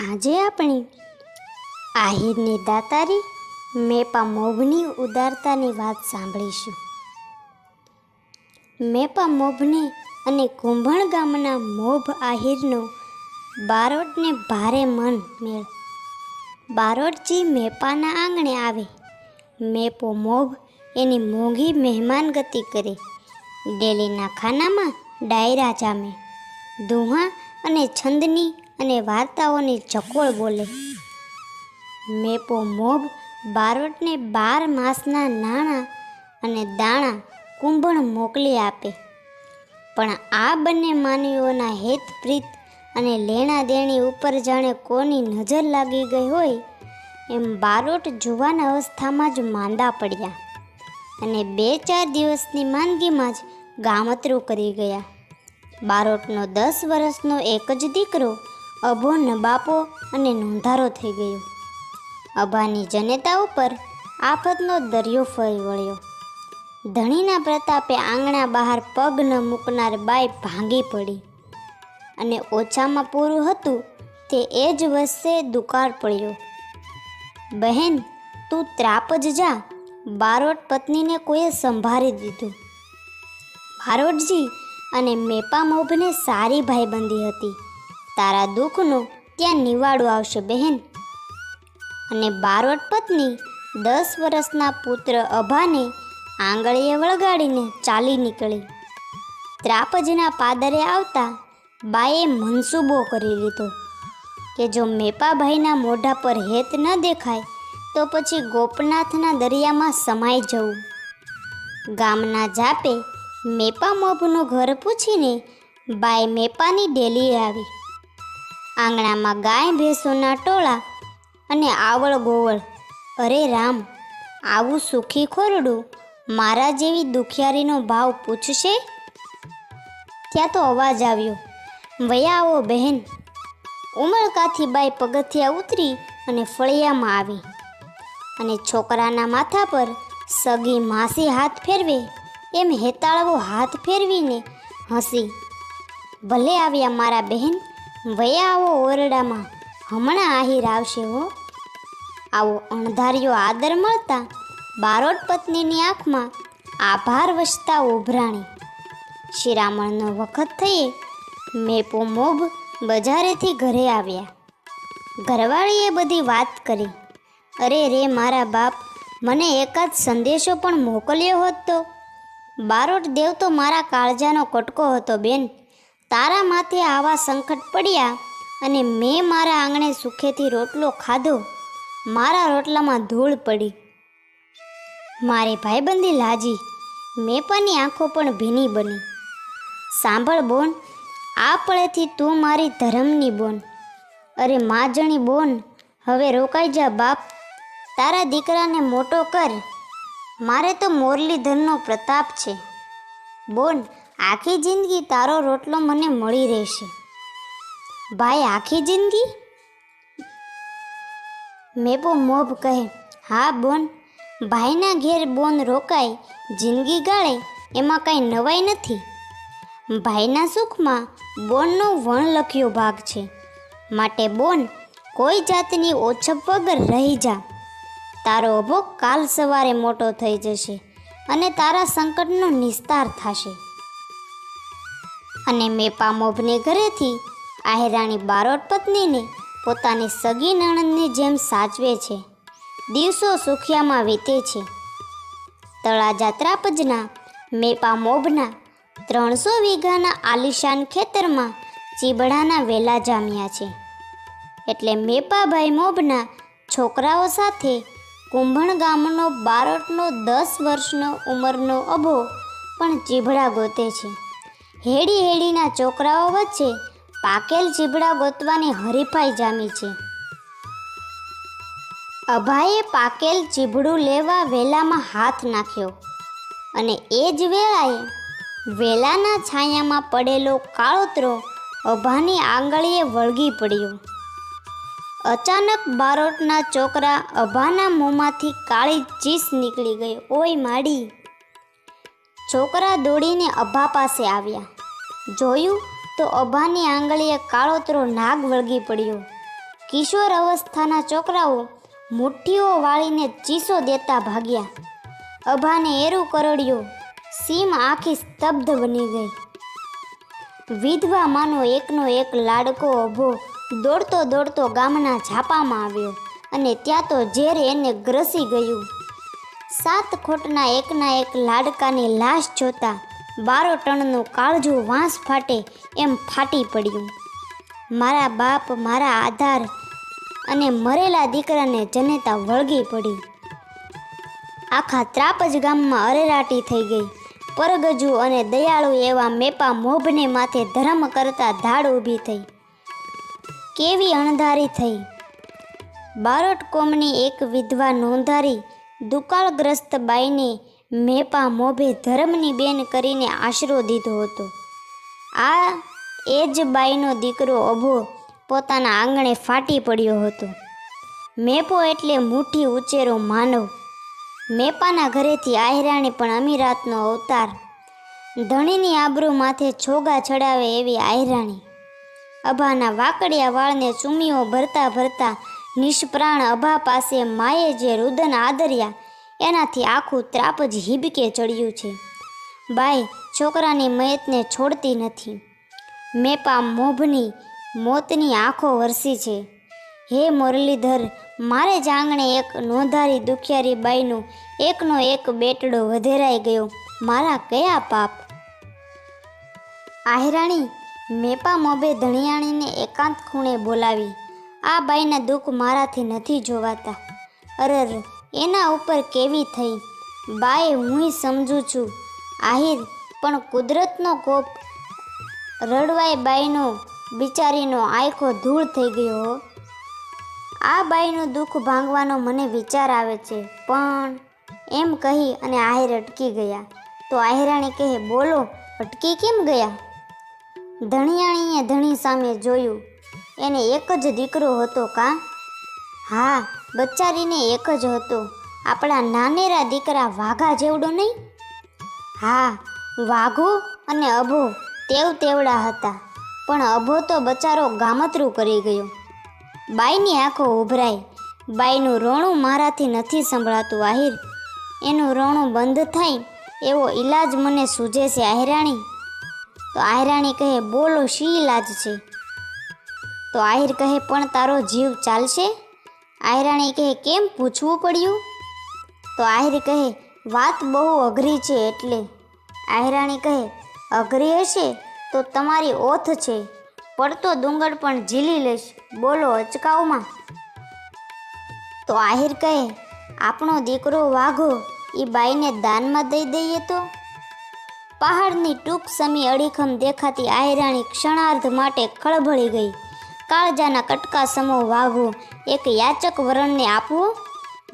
આજે આપણે આહિરની દાતારી, મેપા મોભની ઉદારતાની વાત સાંભળીશું. મેપા મોભને અને કુંભણ ગામના મોભ આહિરનો બારોટને ભારે મન મેળ. બારોટજી મેપાના આંગણે આવે. મેપો મોભ એની મોંઘી મહેમાન ગતિ કરે. ડેલીના ખાનામાં ડાયરા જામે. દુહા અને છંદની અને વાર્તાઓની ચકોળ બોલે. મેપો મોભ બારોટને બાર માસના નાણાં અને દાણા કુંભણ મોકલી આપે. પણ આ બંને માનવીઓના હેતપ્રીત અને લેણા દેણી ઉપર જાણે કોની નજર લાગી ગઈ હોય, એમ બારોટ જુવાન અવસ્થામાં જ માંદા પડ્યા અને બે ચાર દિવસની માંદગીમાં જ ગામતરું કરી ગયા. બારોટનો દસ વર્ષનો એક જ દીકરો અભો નબાપો અને નોંધારો થઈ ગયો. અભાની જનેતા ઉપર આફતનો દરિયો ફરી વળ્યો. ધણીના પ્રતાપે આંગણા બહાર પગ ન મૂકનાર બાઈ ભાંગી પડી. અને ઓછામાં પૂરું હતું તે એ જ વસ્તે દુકાળ પડ્યો. બહેન, તું ત્રાપ જ જા. બારોટ પત્નીને કોઈએ સંભાળી દીધું. બારોટજી અને મેપા મોભને સારી ભાઈબંધી હતી. તારા દુઃખનો ત્યાં નિવાડો આવશે બહેન. અને બારોટ પત્ની દસ વર્ષના પુત્ર અભાને આંગળીએ વળગાડીને ચાલી નીકળી. ત્રાપજના પાદરે આવતા બાએ મનસૂબો કરી લીધો કે જો મેપાભાઈના મોઢા પર હેત ન દેખાય, તો પછી ગોપનાથના દરિયામાં સમાઈ જવું. ગામના જાપે મેપા મોભનું ઘર પૂછીને બાઈ મેપાની ડેલીએ આવી. આંગણામાં ગાય ભેંસોના ટોળા અને આવળ ગોવળ. અરે રામ, આવું સુખી ખોરડું મારા જેવી દુખિયારીનો ભાવ પૂછશે? ત્યાં તો અવાજ આવ્યો વયા આવો બહેન, ઉમળકાથી બાઈ પગથિયા ઉતરી અને ફળિયામાં આવી. અને છોકરાના માથા પર સગી માસી હાથ ફેરવે, એમ હેતાળવો હાથ ફેરવીને હસી, ભલે આવ્યા મારા બહેન વયા આવો ઓરડામાં હમણાં આહિર આવશે હો. આવો અણધાર્યો આદર મળતા બારોટ પત્નીની આંખમાં આભાર વસતા ઉભરાણી. શિરામણનો વખત થયે, મેપો મોભ બજારેથી ઘરે આવ્યા. ઘરવાળીએ બધી વાત કરી. અરે રે મારા બાપ, મને એકાદ સંદેશો પણ મોકલ્યો હોત બારોટ દેવ તો મારા કાળજાનો કટકો હતો બેન. તારા માથે આવા સંકટ પડ્યા અને મેં મારા આંગણે સુખેથી રોટલો ખાધો, મારા રોટલામાં ધૂળ પડી. મારી ભાઈબંધી લાજી મેપાની આંખો પણ ભીની બની. સાંભળ બોન, આ પળેથી તું મારી ધર્મની બોન. અરે મા જણી બોન, હવે રોકાઈ જા બાપ, તારા દીકરાને મોટો કર. મારે તો મોરલીધરનો પ્રતાપ છે. બોન આખી જિંદગી તારો રોટલો મને મળી રહેશે. ભાઈ, આખી જિંદગી? મેપો મોભ કહે. હા, બોન. ભાઈના ઘેર બોન રોકાય, જિંદગી ગાળે, એમાં કાંઈ નવાઈ નથી. ભાઈના સુખમાં બોનનો વણ લખ્યો ભાગ છે. માટે બોન, કોઈ જાતની ઓછપ વગર રહી જા. તારો અભો કાલ સવારે મોટો થઈ જશે અને તારા સંકટનો નિસ્તાર થશે. અને મેપા મોભને ઘરેથી આહેરાણી બારોટ પત્નીને પોતાની સગી નણંદની જેમ સાચવે છે, દિવસો સુખિયામાં વીતે છે. તળાજા ત્રાપજના મેપા મોભના ત્રણસો વીઘાના આલિશાન ખેતરમાં ચીબડાના વેલા જામ્યા છે. એટલે મેપાભાઈ મોભના છોકરાઓ સાથે કુંભણ ગામનો બારોટનો દસ વર્ષનો ઉંમરનો અભો પણ ચીભડા ગોતે છે. હેડી હેડીના છોકરાઓ વચ્ચે પાકેલ ચીબડા ગોતવાની હરીફાઈ જામી છે. અભાએ પાકેલ ચીબડું લેવા વેલામાં હાથ નાખ્યો અને એ જ વેળાએ વેલાના છાયામાં પડેલો કાળોતરો અભાની આંગળીએ વળગી પડ્યો. અચાનક બારોટના છોકરા અભાના મોંમાંથી કાળી ચીસ નીકળી ગઈ. ઓય માડી છોકરા દોડીને અભા પાસે આવ્યા. જોયું તો અભાની આંગળીએ કાળોતરો નાગ વળગી પડ્યો. કિશોર અવસ્થાના છોકરાઓ મુઠ્ઠીઓ વાળીને ચીસો દેતા ભાગ્યા. અભાને એરું કરડ્યો. સીમ આખી સ્તબ્ધ બની ગઈ. વિધવા માનો એકનો એક લાડકો ઊભો દોડતો દોડતો ગામના ઝાપામાં આવ્યો અને ત્યાં તો ઝેર એને ગ્રસી ગયું. સાત ખોટના એકના એક લાડકાની લાશ જોતા બારો ટણનું કાળજું વાંસ ફાટે એમ ફાટી પડ્યું. મારા બાપ, મારા આધાર અને મરેલા દીકરાને જનેતા વળગી પડી. આખા ત્રાપજ ગામમાં અરેરાટી થઈ ગઈ. પરગજુ અને દયાળુ એવા મેપા મોભને માથે ધર્મ કરતા ધાડ ઊભી થઈ. કેવી અણધારી થઈ. બારોટ કોમની એક વિધવા નોંધારી દુકાળગ્રસ્ત બાઈને મેપા મોભે ધર્મની બેન કરીને આશરો દીધો હતો. આ એ જ બાઈનો દીકરો અભો પોતાના આંગણે ફાટી પડ્યો હતો. મેપો એટલે મુઠ્ઠી ઉચેરો માનવ. મેપાના ઘરેથી આહિરાણી પણ અમીરાતનો અવતાર. ધણીની આબરૂ માથે છોગા ચડાવે એવી આહિરાણી. અભાના વાકડિયા વાળને ચૂમીઓ ભરતા ભરતા નિષ્પ્રાણ અભા પાસે માએ જે રુદન આદર્યા, એનાથી આખું ત્રાપ જ હિબકે ચડ્યું છે. બાઈ, છોકરાની મયતને છોડતી નથી. મેપા મોભની મોતની આંખો વરસી છે. હે મુરલીધર, મારે જ આંગણે એક નોંધારી દુખિયારી બાઈનું એકનો એક બેટડો વધેરાઈ ગયો. મારા કયા પાપ? આહિરાણી, મેપા મોભે ધણિયાણીને એકાંત ખૂણે બોલાવી. આ બાઈના દુઃખ મારાથી નથી જોવાતા. અરર, એના ઉપર કેવી થઈ? બાએ હું સમજું છું. આહિર, પણ કુદરતનો કોપ રડવાય બાઈનો બિચારીનો આયખો ધૂળ થઈ ગયો આ બાઈનું દુઃખ ભાંગવાનો મને વિચાર આવે છે, પણ એમ કહી અને આહિર અટકી ગયા. તો આહિરાણી કહે, બોલો, અટકી કેમ ગયા? ધણિયાણીએ ધણી સામે જોયું. એને એક જ દીકરો હતો કા? હા, બચ્ચારીને એક જ હતો. આપણા નાનેરા દીકરા વાઘા જેવડો નહીં? હા, વાઘો અને અભો તેવ તેવડા હતા. પણ અભો તો બચારો ગામતરું કરી ગયો. બાઈની આંખો ઉભરાઈ. બાઈનું રોણું મારાથી નથી સંભળાતું, આહિર. એનું રોણું બંધ થાય એવો ઈલાજ મને સૂજે છે, આહિરાણી. તો આહિરાણી કહે, બોલો, શી ઈલાજ છે? તો આહિર કહે, પણ તારો જીવ ચાલશે? આહિરાણી કહે, કેમ પૂછવું પડ્યું? તો આહિર કહે, વાત બહુ અઘરી છે એટલે. આહિરાણી કહે, અઘરી હશે તો તમારી ઓથ છે, પડતો ડુંગર પણ ઝીલી લઈશ. બોલો અચકાવમાં. તો આહિર કહે, આપણો દીકરો વાઘો એ બાઈને દાનમાં દઈ દઈએ તો? પહાડની ટૂંક સમી અડીખમ દેખાતી આહિરાણી ક્ષણાર્ધ માટે ખળભળી ગઈ. કાળજાના કટકા સમો વાઘો એક યાચક વરણને આપવું.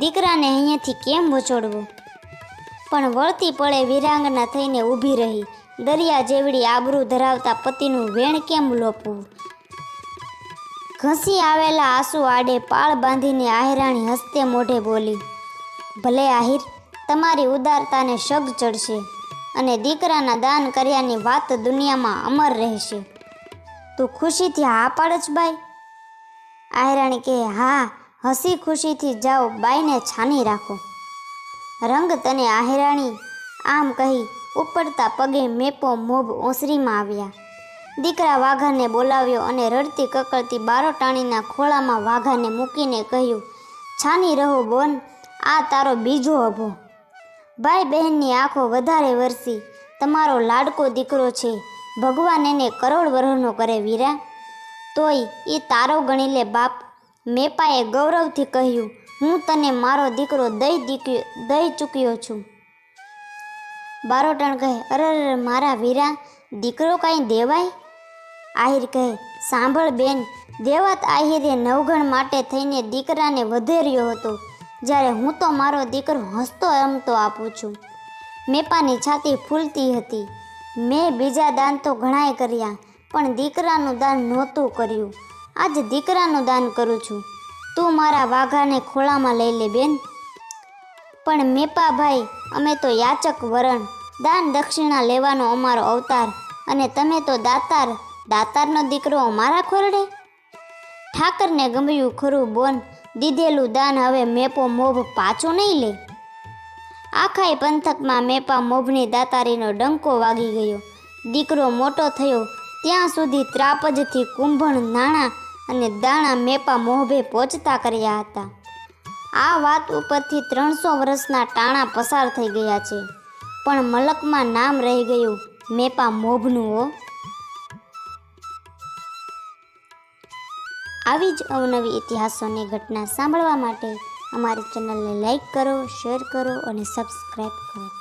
દીકરાને અહીંયાથી કેમ વચોડવો પણ વળતી પળે વિરાંગના થઈને ઊભી રહી. દરિયા જેવડી આબરૂ ધરાવતા પતિનું વેણ કેમ લોપવું? ઘસી આવેલા આંસુ આડે પાળ બાંધીને આહિરાણી હસ્તે મોઢે બોલી, ભલે આહિર, તમારી ઉદારતાને શગ ચડશે અને દીકરાના દાન કર્યાની વાત દુનિયામાં અમર રહેશે. તું ખુશીથી હા પાડચ બાઈ. આહિરાણી કહે, હા, હસી ખુશીથી જાઓ, બાઈને છાની રાખો. રંગ તને આહિરાણી આમ કહી ઉપડતા પગે મેપો મોભ ઓસરીમાં આવ્યા. દીકરા વાઘાને બોલાવ્યો અને રડતી કકળતી બારોટાણીના ખોળામાં વાઘાને મૂકીને કહ્યું, છાની રહો બોન, આ તારો બીજો અભો. ભાઈ બહેનની આંખો વધારે વરસી. તમારો લાડકો દીકરો છે. ભગવાન એને કરોડ વરહનો કરે વીરા. તોય એ તારો ગણી લે બાપ. મેપાએ ગૌરવથી કહ્યું, હું તને મારો દીકરો દઈ દીકરી દઈ ચૂક્યો છું. બારોટણ કહે અરે અરે, મારા વીરા, દીકરો કાંઈ દેવાય? આહિર કહે, સાંભળ બેન, દેવાત આહિરે નવગણ માટે થઈને દીકરાને વધેર્યો હતો. જ્યારે હું તો મારો દીકરો હસતો રમતો આપું છું. મેપાની છાતી ફૂલતી હતી. મેં બીજા દાન તો ઘણાય કર્યા, પણ દીકરાનું દાન નહોતું કર્યું. આજ દીકરાનું દાન કરું છું. તું મારા વાઘાને ખોળામાં લઈ લે બેન. પણ મેપાભાઈ, અમે તો યાચક વરણ. દાન દક્ષિણા લેવાનો અમારો અવતાર, અને તમે તો દાતાર. દાતારનો દીકરો અમારા ખોરડે? ઠાકરને ગમ્યું ખરું બોન. દીધેલું દાન હવે મેપો મોભ પાછો નહીં લે. આખાય પંથકમાં મેપા મોભની દાતારીનો ડંકો વાગી ગયો. દીકરો મોટો થયો. ત્યાં સુધી ત્રાપજથી કુંભણ, નાણાં અને દાણા મેપા મોભે પહોંચતા કર્યા હતા. આ વાત ઉપરથી ત્રણસો વર્ષના ટાણા પસાર થઈ ગયા છે. પણ મલકમાં નામ રહી ગયું મેપા મોભનું હો આવી જ અવનવી ઇતિહાસોની ઘટના સાંભળવા માટે અમારી ચેનલને લાઈક કરો શેર કરો અને સબસ્ક્રાઈબ કરો.